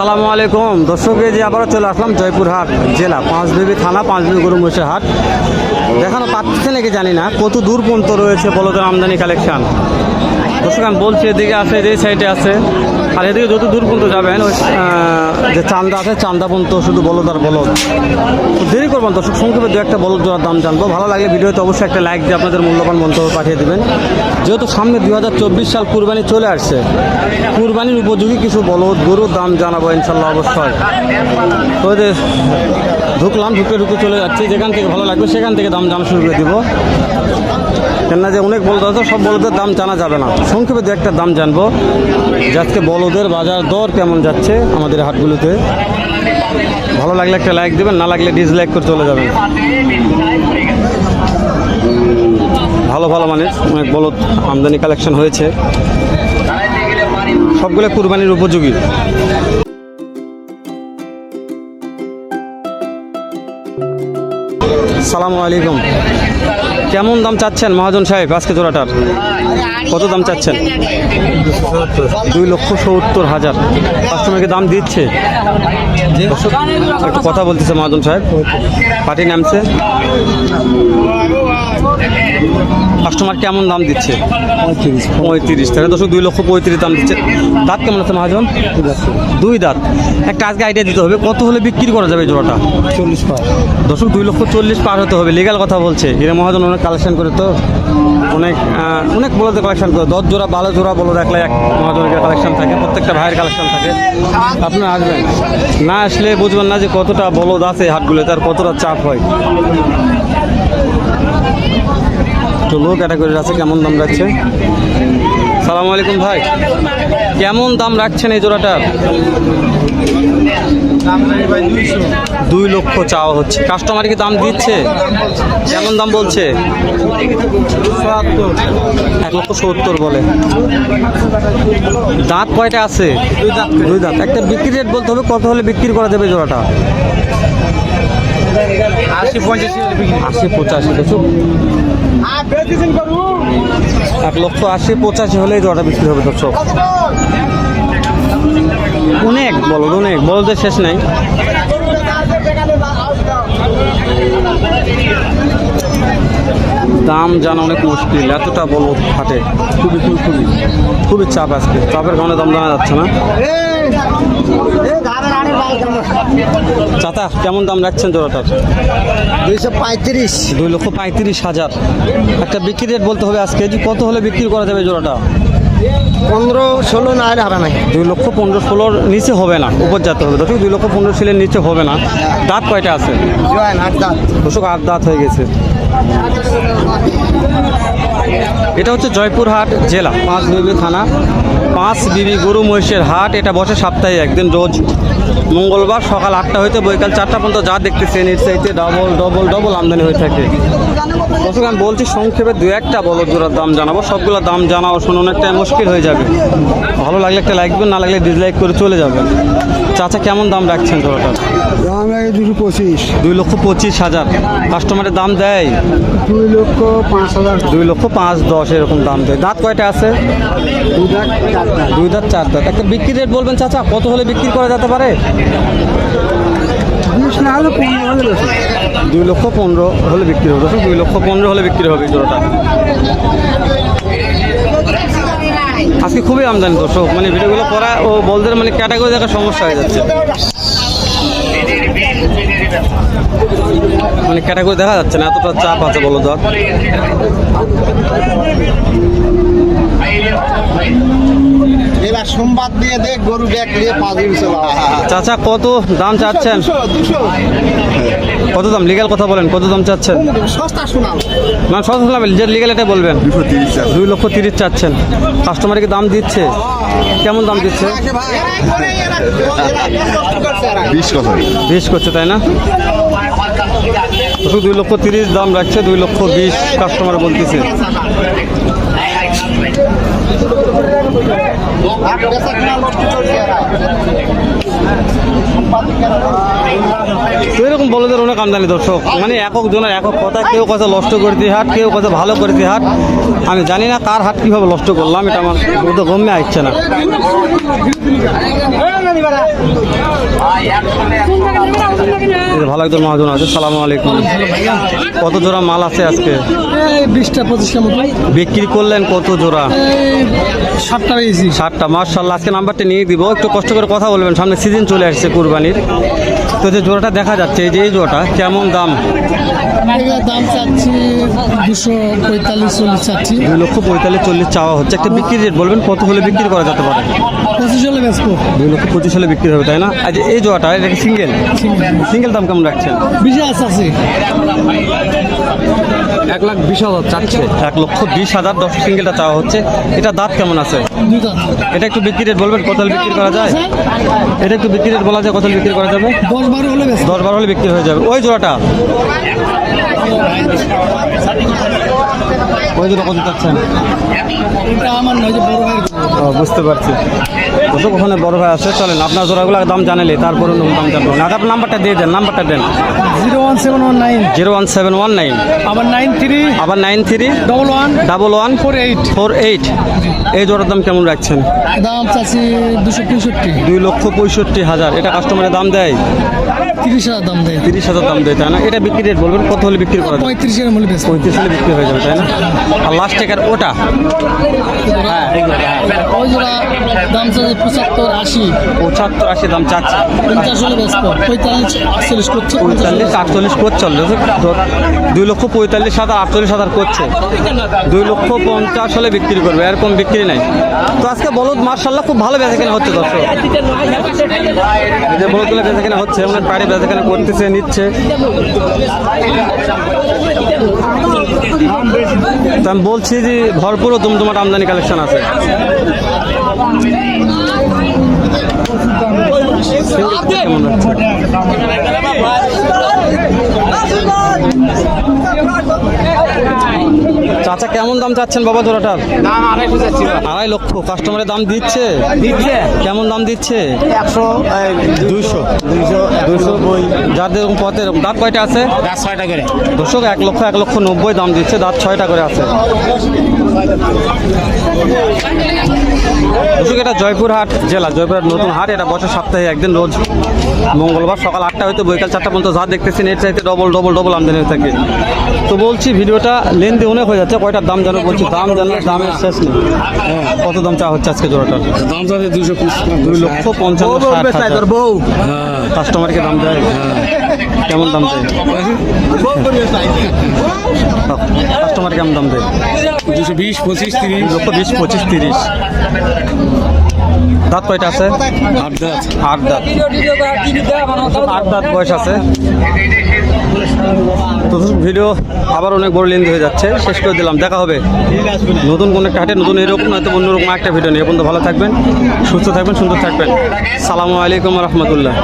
আসসালামু আলাইকুম। দর্শক যে আবারও চলে আসলাম জয়পুরহাট জেলা, পাঁচবিবি থানা, পাঁচবিবি গরু মহিষের হাট। দেখানো পাচ্ছে নাকি জানি না, কত দূর পর্যন্ত রয়েছে বলদের আমদানি কালেকশান দর্শক, আমি বলছি, এদিকে আছে এই সাইডে আছে। আর এদিকে যত দূর পর্যন্ত যাবেন, ওই যে চান্দা আছে চান্দা পর্যন্ত শুধু বলদ আর বলদ। দেরি করবেন দর্শক, সংক্ষেপে দু একটা বলদ জোড়ার দাম জানব। ভালো লাগলে ভিডিওতে অবশ্যই একটা লাইক দিয়ে আপনাদের মূল্যবান মন্তব্য পাঠিয়ে দেবেন। যেহেতু সামনে দু হাজার চব্বিশ সাল কুরবানি চলে আসছে, কুরবানির উপযোগী কিছু বলদ, গরুর দাম জানাব ইনশাল্লাহ অবশ্যই। তো ঢুকলাম, ঢুকে ঢুকে চলে যাচ্ছি। যেখান থেকে ভালো লাগবে সেখান থেকে দাম জানা শুরু করে দিব। কেননা যে অনেক বলদ আছে সব বলদের দাম জানা যাবে না। সংক্ষেপে দু একটা দাম জানব। যে আজকে বলদের বাজার দর কেমন যাচ্ছে আমাদের হাটগুলোতে? ভালো লাগলে একটা লাইক দেবেন, না লাগলে ডিসলাইক করে চলে যাবেন। ভালো ভালো মানে অনেক বলদ আমদানি কালেকশন হয়েছে। সবগুলো কুরবানির উপযোগী। সালামু আলাইকুম। কেমন দাম চাচ্ছেন মহাজন সাহেব আজকে জোড়াটার? কত দাম চাচ্ছেন? দুই লক্ষ সত্তর হাজার। কাস্টমারকে দাম দিচ্ছে। একটু কথা বলতেছে মহাজন সাহেব। পার্টি নামছে। কাস্টমার কেমন দাম দিচ্ছে? পঁয়ত্রিশ টাকা দশক দুই লক্ষ পঁয়ত্রিশ দাম দিচ্ছে। দাঁত কেমন আছে মহাজন? দুই দাঁত। একটা আজকে আইডিয়া দিতে হবে কত হলে বিক্রি করা যাবে জোড়াটা? চল্লিশ পার। দশক দুই লক্ষ চল্লিশ পার হতে হবে লিগাল কথা বলছে। হিরে মহাজন অনেক কালেকশন করে তো। অনেক অনেক বলতে কালেকশন করে। দশ জোড়া বারো জোড়া বলো দেখলে এক মহাজনের কালেকশন থাকে প্রত্যেকটা ভাইয়ের কালেকশন থাকে। আপনারা আসবেন। না আসলে বুঝবেন না যে কতটা বলদ আছে এই হাটগুলো তার কতটা চাপ হয়। তো লো ক্যাটাগরির আছে কেমন দাম রাখছে? সালাম আলাইকুম ভাই। কেমন দাম রাখছেন এই জোড়াটার? দুই লক্ষ চাওয়া হচ্ছে। কাস্টমার কি দাম দিচ্ছে? কেমন দাম বলছে? এক লক্ষ সত্তর বলে। দাঁত কয়টা আছে? দুই দাঁত। একটা বিক্রি রেট বলতে হবে কত হলে বিক্রি করা যাবে জোড়াটা? আশি পঞ্চাশ আশি পঁচাশি দেখো। এক লক্ষ আশি পঁচাশি হলেই জোড়াটা বিক্রি হবে দর্শক। অনেক বলদ অনেক বলদের শেষ নাই। দাম জানা অনেক মুশকিল এতটা বলদ ফাটে খুবই খুবই খুবই খুবই চাপ আজকে চাপের কারণে দাম জানা যাচ্ছে না। চাচা কেমন দাম রাখছেন জোড়াটার? দুইশো পঁয়ত্রিশ। দুই লক্ষ পঁয়ত্রিশ হাজার। একটা বিক্রি রেট বলতে হবে আজকে যে কত হলে বিক্রি করা যাবে জোড়াটা? পনেরো ষোলো না হলে হবে না। দুই লক্ষ পনেরো ষোলোর নিচে হবে না উপর যেতে হবে। দর্শক দুই লক্ষ পনেরো ছিলের নিচে হবে না। দাঁত কয়টা আছে? দর্শক আট দাঁত হয়ে গেছে। এটা হচ্ছে জয়পুরহাট জেলা। পাঁচ বিবি থানা, পাঁচ বিবি গরু মহিষের হাট, এটা বসে সপ্তাহে একদিন, রোজ মঙ্গলবার সকাল আটটা হইতে বৈকাল চারটা পর্যন্ত যা দেখতেছেন, এর চাইতে ডবল ডবল ডবল আমদানি হয়ে থাকে। দর্শক আমি বলছি সংক্ষেপে দু একটা বলদ জোড়ার দাম জানাব। সবগুলো দাম জানাও শুনে অনেকটা মুশকিল হয়ে যাবে। ভালো লাগলে একটা লাইক দিবেন না লাগলে ডিসলাইক করে চলে যাবেন। চাচা কেমন দাম রাখছেন জোড়াটার দাম লাগে দুশো পঁচিশ। দুই লক্ষ পঁচিশ হাজার। কাস্টমারের দাম দেয়? দুই লক্ষ পাঁচ হাজার। দুই লক্ষ পাঁচ দশ এরকম দাম দেয়। দাঁত কয়টা আছে? দুই দাঁত চার দাঁত। একটা বিক্রি রেট বলবেন চাচা কত হলে বিক্রি করা যেতে পারে? দুই লক্ষ পনেরো হলে বিক্রি হবে, দর্শক, দুই লক্ষ পনেরো হলে বিক্রি হবে জোড়াটা। আজকে খুবই আমদানি, দর্শক মানে ভিডিওগুলো করা ও বলদের মানে ক্যাটাগরি দেখার সমস্যা হয়ে যাচ্ছে। মানে ক্যাটাগরি দেখা যাচ্ছে না, এতটা চাপ আছে বলো তো এবার সোমবার দিয়ে দেখ গরু ব্যাগ নিয়ে পাঁচ চাচা কত দাম চাচ্ছেন? কত দাম? লিগাল কথা বলেন কত দাম চাচ্ছেন? সস্তা শোনাও। না সহজ লাভ যে লিগাল এটা বলবেন। দুই লক্ষ তিরিশ চাচ্ছেন। কাস্টমারকে দাম দিচ্ছে? কেমন দাম দিচ্ছে? বিশ বিশ করছে তাই না? শুধু দুই লক্ষ তিরিশ দাম রাখছে দুই লক্ষ বিশ কাস্টমার বলতেছে। বেচা কিনা করছে এরা। তো এরকম বলদের অনেক আমদানি দর্শক। মানে একক জনের একক কথা কেউ কথা নষ্ট করতে হাট কেউ কথা ভালো করতে হাট। আমি জানি না কার হাট কীভাবে নষ্ট করলাম এটা আমার তো গম্যে আসছে না। ভালো একজন মহাজন আছে সালাম আলাইকুম। কত জোড়া মাল আছে আজকে? বিশটা পঁচিশটা মতো বিক্রি করলেন কত জোড়া? পেয়েছি। ষাটটা মার্শাল্লাহ আজকে নাম্বারটা নিয়ে দিব। একটু কষ্ট করে কথা বলবেন সামনে সিজন চলে আসছে কুরবানির তো যে জোড়াটা দেখা যাচ্ছে এই যে এই জোড়াটা কেমন দাম? দাম চাচ্ছি দুশো পঁয়তাল্লিশ চল্লিশ চাচ্ছি। দুই লক্ষ পঁয়তাল্লিশ চল্লিশ চাওয়া হচ্ছে। একটা বিক্রি রেট বলবেন কত হলে বিক্রি করা যেতে পারে? পঁচিশ হলে বেচবো। দুই লক্ষ পঁচিশ হলে বিক্রি হবে তাই না? আজ এই জোড়াটা এটা সিঙ্গেল? সিঙ্গেল। দাম কেমন রাখছেন? বিশে আছে আছে এক লাখ বিশ হাজার চাচ্ছে। এক লক্ষ বিশ হাজার দশ সিঙ্গেলটা চাওয়া হচ্ছে। এটা দাঁত কেমন আছে? এটা একটু বিক্রি রেট বলবেন কত বিক্রি করা যায়? এটা একটু বিক্রি রেট বলা যায় কত বিক্রি করা যাবে? দশ বারো হলে বেচবো দশ বারো হলে বিক্রি হয়ে যাবে। ওই জোড়াটা। ওই জোড়া কত চাচ্ছেন? বুঝতে পারছি। কত ওখানে বড় ভাই আছে? চলেন আপনার জোড়াগুলোর দাম জানালে তারপরে দাম জানব। না আপনার নাম্বারটা দিয়ে দেন নাম্বারটা দেন। Zero one seven one nine. Zero one seven one nine. আবার নাইন থ্রি। আবার nine three. Double one. Double one. Four eight. Four eight. এই জোড়ার দাম কেমন রাখছেন? দাম চাচ্ছি দুশো পঁয়ষট্টি। দুই লক্ষ পঁয়ষট্টি হাজার। এটা কাস্টমারের দাম দেয়? তিরিশ হাজার দাম দেয়। তিরিশ হাজার দাম দেয় তাই না? এটা বিক্রি রেট বলবেন কত হলে বিক্রি করা পঁয়ত্রিশ এর মূল্য পঁয়ত্রিশ হলে বিক্রি হয়ে যাবে তাই না? আর লাস্ট টেকার ওটা? ওই জোড়া দাম চাচ্ছে পঁচাত্তর আশি। পঁচাত্তর আশি দাম চাচ্ছে। পঞ্চাশ হলে পঁয়তাল্লিশ আটচল্লিশ করছে পঁয়তাল্লিশ আটচল্লিশ করছে অলরেডি দুই লক্ষ পঁয়তাল্লিশ হাজার আটচল্লিশ হাজার করছে। দুই লক্ষ পঞ্চাশ হলে বিক্রি করবে এরকম বিক্রি নাই। তো আজকে বলদ মার্শাল্লাহ খুব ভালো বেচা কেনা হচ্ছে দর্শক। যে বলদগুলো বেচা কেনা হচ্ছে মানে পাড়ি বেচা কেনা করতেছে নিচ্ছে। তো আমি বলছি যে ভরপুরও তোমার আমদানি কালেকশন আছে। কেমন চাচা কেমন দাম চাচ্ছেন বাবা জোড়াটার? দাম আড়াইশো চাচ্ছি আড়াই লক্ষ। কাস্টমারের দাম দিচ্ছে? দিচ্ছে। কেমন দাম দিচ্ছে? একশো দুইশো। দুইশো দুইশো বই যার যেরকম পথে দাঁত কয়টা আছে? ছয়টা করে। দর্শক এক লক্ষ এক লক্ষ নব্বই দাম দিচ্ছে দাঁত ছয়টা করে আছে। দর্শক এটা জয়পুরহাট জেলা জয়পুরহাট নতুন হাট এটা বছর সপ্তাহে একদিন রোজ মঙ্গলবার সকাল আটটা হয়তো বৈকাল চারটা পর্যন্ত যা দেখতেছেন এর চাইতে ডবল ডবল ডবল আমদানি হয়ে থাকে। তো বলছি ভিডিওটা লেনদেন অনেক হয়ে যাচ্ছে কয়টার দাম জানো বলছি দাম জানলে দামের শেষ নেই। কত দাম চা হচ্ছে আজকে জোড়াটার দাম চাচ্ছে দুশো দুই লক্ষ পঞ্চান্ন। কাস্টমারকে দাম দেয়? কেমন দাম দেয়? কাস্টমার কেমন দাম দেয়? দুশো বিশ পঁচিশ তিরিশ। লক্ষ বিশ পঁচিশ তিরিশ। দাঁত কয়টা আছে? আট দাঁত। আট দাঁত। আট দাঁত বয়স আছে। তো ভিডিও আবার অনেক বড় লেন্থ হয়ে যাচ্ছে। শেষ করে দিলাম। দেখা হবে। নতুন কোনো একটা হাটে নতুন এরকম নয়তো অন্যরকম একটা ভিডিও নিয়ে। বন্ধু ভালো থাকবেন সুস্থ থাকবেন সুন্দর থাকবেন। সালামু আলাইকুম রহমতুল্লাহ।